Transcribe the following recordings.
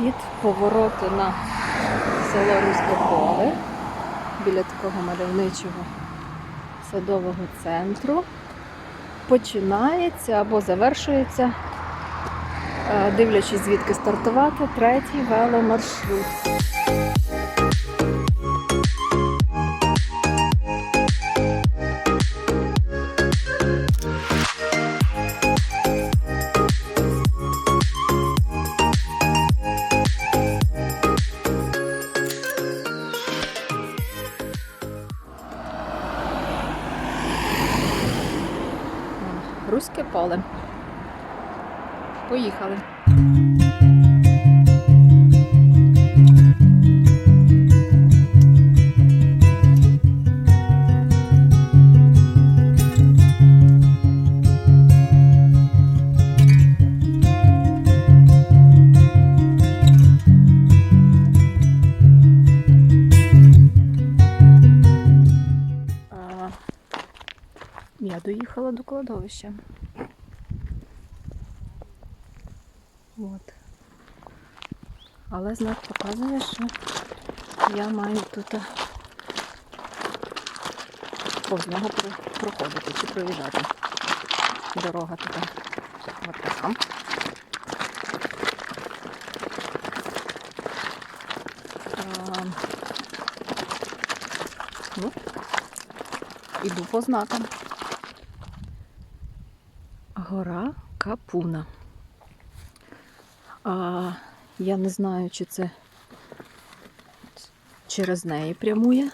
від повороту на село Руське Поле біля такого мальовничого садового центру починається або завершується, е, дивлячись звідки стартувати, третій веломаршрут. Поїхали. Я доїхала до кладовища. От. Але знак показує, що я маю тут а, повз проходити чи проїжджати. Дорога така. От така. Ну, іду по знакам. Гора Капуна. А я не знаю, чи це через неї прямує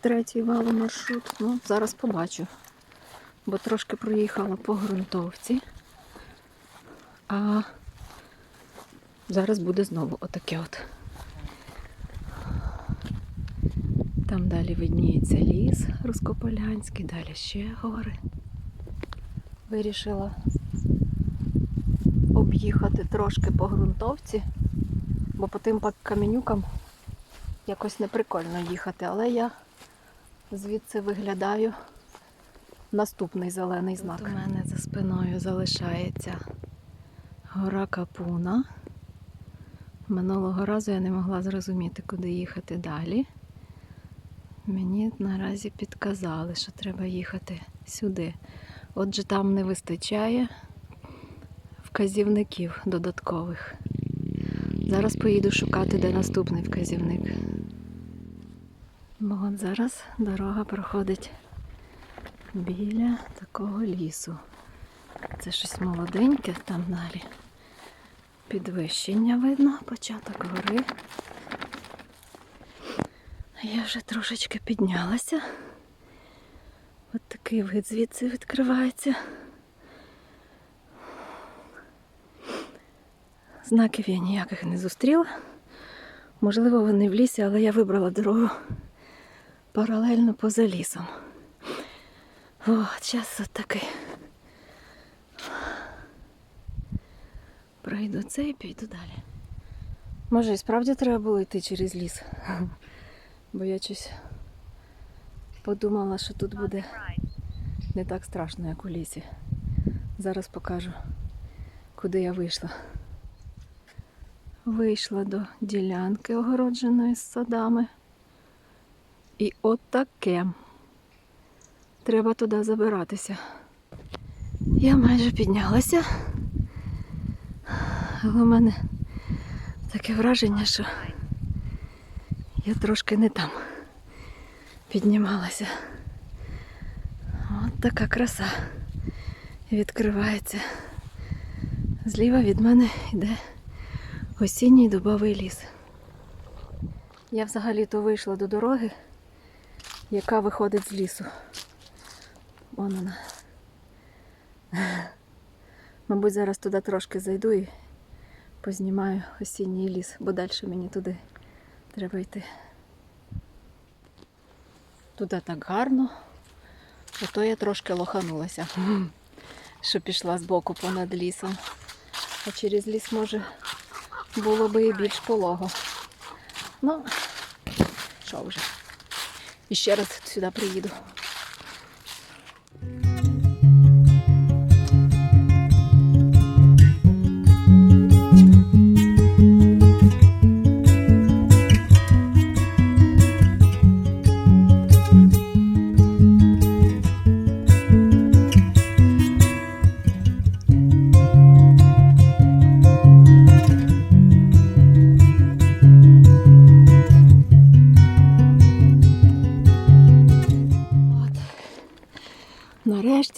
третій веломаршрут. Ну, зараз побачу. Бо трошки проїхала по ґрунтовці. А зараз буде знову отаке от. Там далі видніється ліс Рускополянський, далі ще гори. Вирішила об'їхати трошки по ґрунтовці, бо по тим каменюкам якось неприкольно їхати, але я звідси виглядаю наступний зелений знак. у мене за спиною залишається гора Капуна. Минулого разу я не могла зрозуміти, куди їхати далі. Мені наразі підказали, що треба їхати сюди. Отже, там не вистачає вказівників додаткових. Зараз поїду шукати, де наступний вказівник. Бо от зараз дорога проходить біля такого лісу. Це щось молоденьке там далі. Підвищення видно, початок гори. Я вже трошечки піднялася. От такий вид звідси відкривається. Знаків я ніяких не зустріла. Можливо, вони в лісі, але я вибрала дорогу паралельно поза лісом. О, час от такий. Пройду це і піду далі. Може, і справді треба було йти через ліс. Бо я щось подумала, що тут буде не так страшно, як у лісі. Зараз покажу, куди я вийшла. Вийшла до ділянки, огородженої з садами. І от таке. Треба туди забиратися. Я майже піднялася. Але в мене таке враження, що я трошки не там піднімалася. От така краса відкривається. Зліва від мене йде осінній дубовий ліс. Я взагалі-то вийшла до дороги, яка виходить з лісу. Вон вона. Мабуть, зараз туди трошки зайду і познімаю осінній ліс, бо далі мені туди треба йти. Туди так гарно, ото я трошки лоханулася, що пішла з боку понад лісом. А через ліс, може, було би і більш полого. Ну, що вже. І ще раз сюди приїду.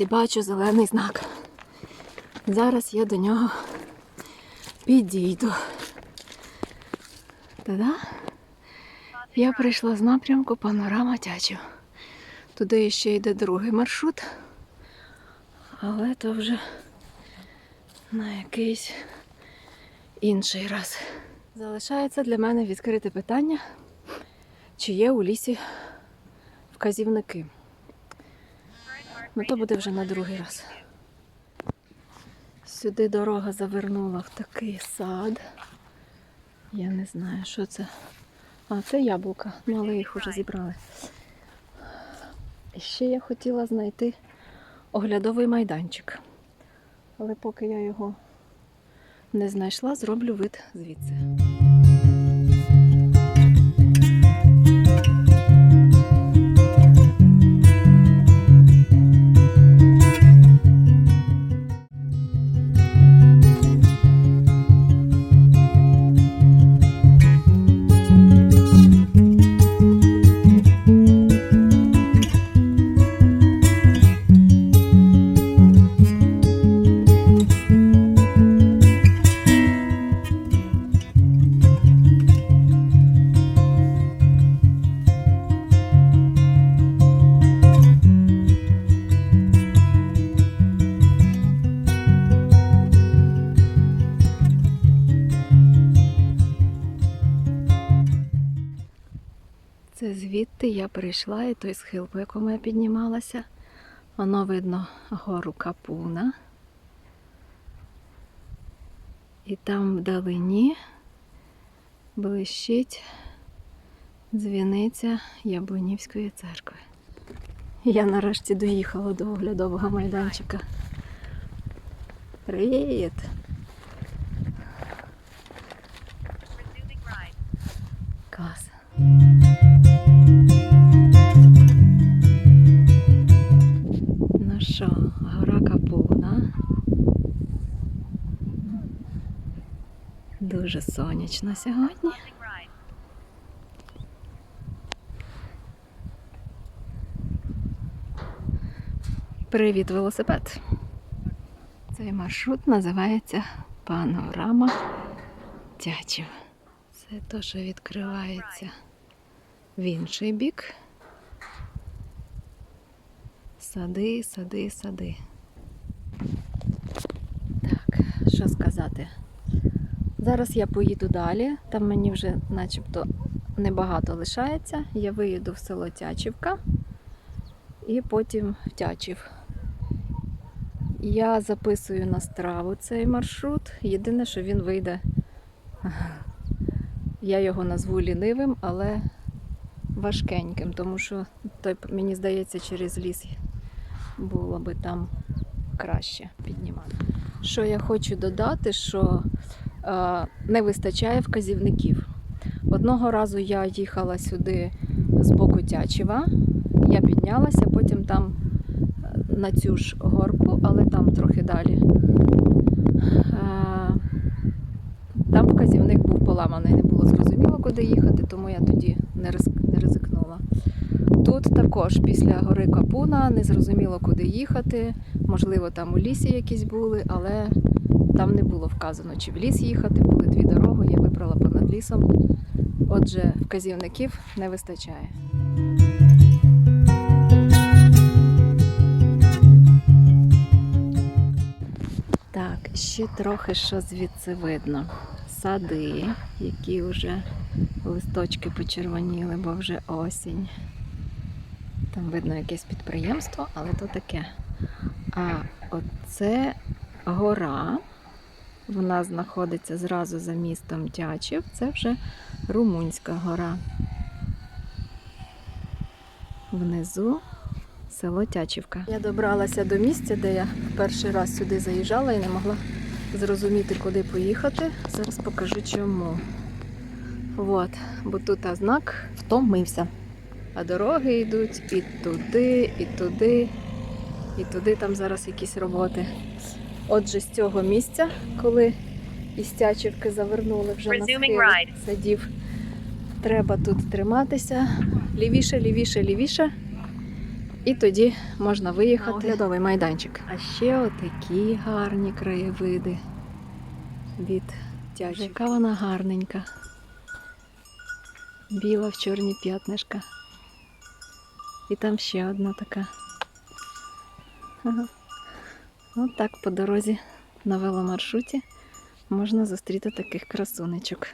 Нарешті бачу зелений знак. Зараз я до нього підійду. Та-да! Я прийшла з напрямку панорама Тячів. Туди ще йде другий маршрут, але то вже на якийсь інший раз. Залишається для мене відкрите питання, чи є у лісі вказівники. Ну, то буде вже на другий раз. Сюди дорога завернула в такий сад. Я не знаю, що це. А, це яблука, ну але їх вже зібрали. І ще я хотіла знайти оглядовий майданчик. Але поки я його не знайшла, зроблю вид звідси. Це звідти я прийшла, і той схил, по якому я піднімалася. Воно видно гору Капуна. І там вдалині блищить дзвіниця Яблунівської церкви. Я нарешті доїхала до оглядового майданчика. Привіт! Дуже сонячно сьогодні. Привіт, велосипед. Цей маршрут називається Панорама Тячів. Це то, що відкривається в інший бік. Сади, сади, сади. Так, що сказати? Зараз я поїду далі. Там мені вже начебто небагато лишається. Я виїду в село Тячівка і потім в Тячів. Я записую на страву цей маршрут. Єдине, що він вийде. Я його назву лінивим, але важкеньким, тому що той, мені здається, через ліс було би там краще піднімати. Що я хочу додати, що не вистачає вказівників. Одного разу я їхала сюди з боку Тячева, я піднялася, потім там е, на цю ж горку, але там трохи далі. Е, там вказівник був поламаний, не було зрозуміло, куди їхати, тому я тоді не ризикнула. Тут також після гори Капуна не зрозуміло, куди їхати. Можливо, там у лісі якісь були, але там не було вказано, чи в ліс їхати. Були дві дороги, я вибрала понад лісом. Отже, вказівників не вистачає. Так, ще трохи що звідси видно. Сади, які вже листочки почервоніли, бо вже осінь. Там видно якесь підприємство, але то таке. А оце гора. Вона знаходиться зразу за містом Тячів. Це вже Румунська гора. Внизу село Тячівка. Я добралася до місця, де я перший раз сюди заїжджала і не могла зрозуміти, куди поїхати. Зараз покажу чому. От, бо тут знак втомився. А дороги йдуть і туди, і туди, і туди там зараз якісь роботи. Отже, з цього місця, коли із Тячівки завернули вже на схил садів, треба тут триматися. Лівіше, лівіше, лівіше. І тоді можна виїхати оглядовий майданчик. А ще отакі гарні краєвиди від тячі. Яка вона гарненька. Біла в чорні п'ятнишка. І там ще одна така. Ага. От так по дорозі на веломаршруті можна зустріти таких красунечок.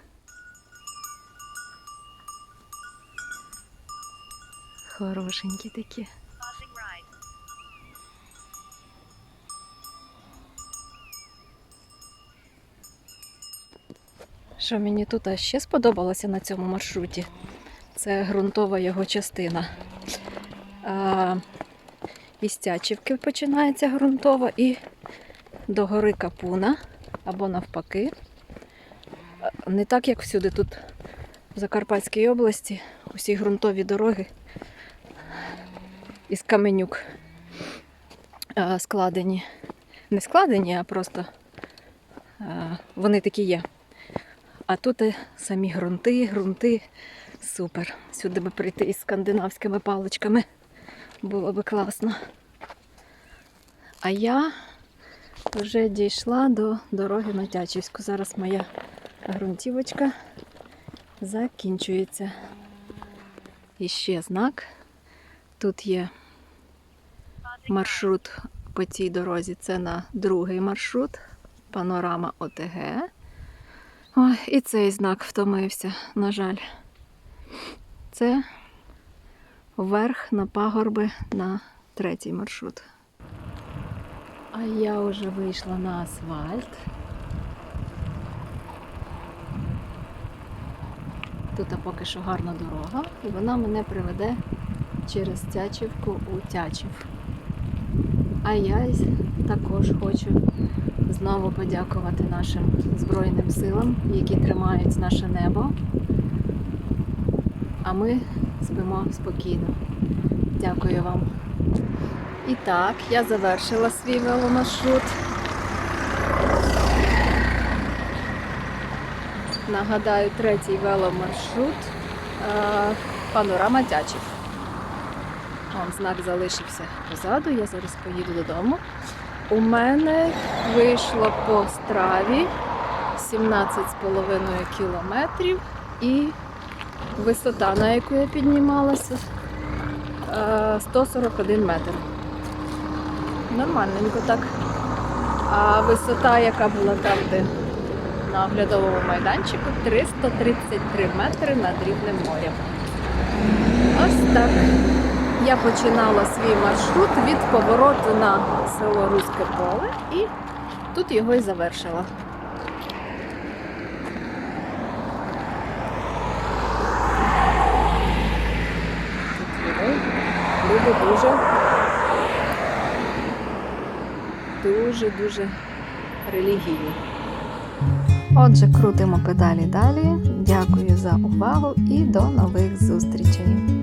Хорошенькі такі. Що мені тут ще сподобалося на цьому маршруті, це ґрунтова його частина. А, із Тячівки починається ґрунтова і до гори Капуна або навпаки. Не так, як всюди тут в Закарпатській області, усі ґрунтові дороги із каменюк складені. Не складені, а просто вони такі є. А тут самі ґрунти, ґрунти. Супер. Сюди би прийти із скандинавськими паличками. Було би класно. А я вже дійшла до дороги на Тячівську. Зараз моя ґрунтівочка закінчується. І ще знак. Тут є маршрут по цій дорозі. Це на другий маршрут. Панорама ОТГ. Ой, і цей знак втомився, на жаль. Це вверх на пагорби на третій маршрут. А я вже вийшла на асфальт. Тут поки що гарна дорога, і вона мене приведе через Тячівку у Тячів. А я також хочу знову подякувати нашим Збройним силам, які тримають наше небо. А ми спимо спокійно. Дякую вам. І так, я завершила свій веломаршрут. Нагадаю, третій веломаршрут е, панорама Тячів. Вон знак залишився позаду, я зараз поїду додому. У мене вийшло по страві 17,5 кілометрів і висота, на яку я піднімалася, е, 141 метр. Нормальненько так. А висота, яка була там, де на оглядовому майданчику, 333 метри над рівнем моря. Ось так. Я починала свій маршрут від повороту на село Руське поле і тут його і завершила. Тут люди, люди дуже дуже-дуже релігійні. Отже, крутимо педалі далі. Дякую за увагу і до нових зустрічей!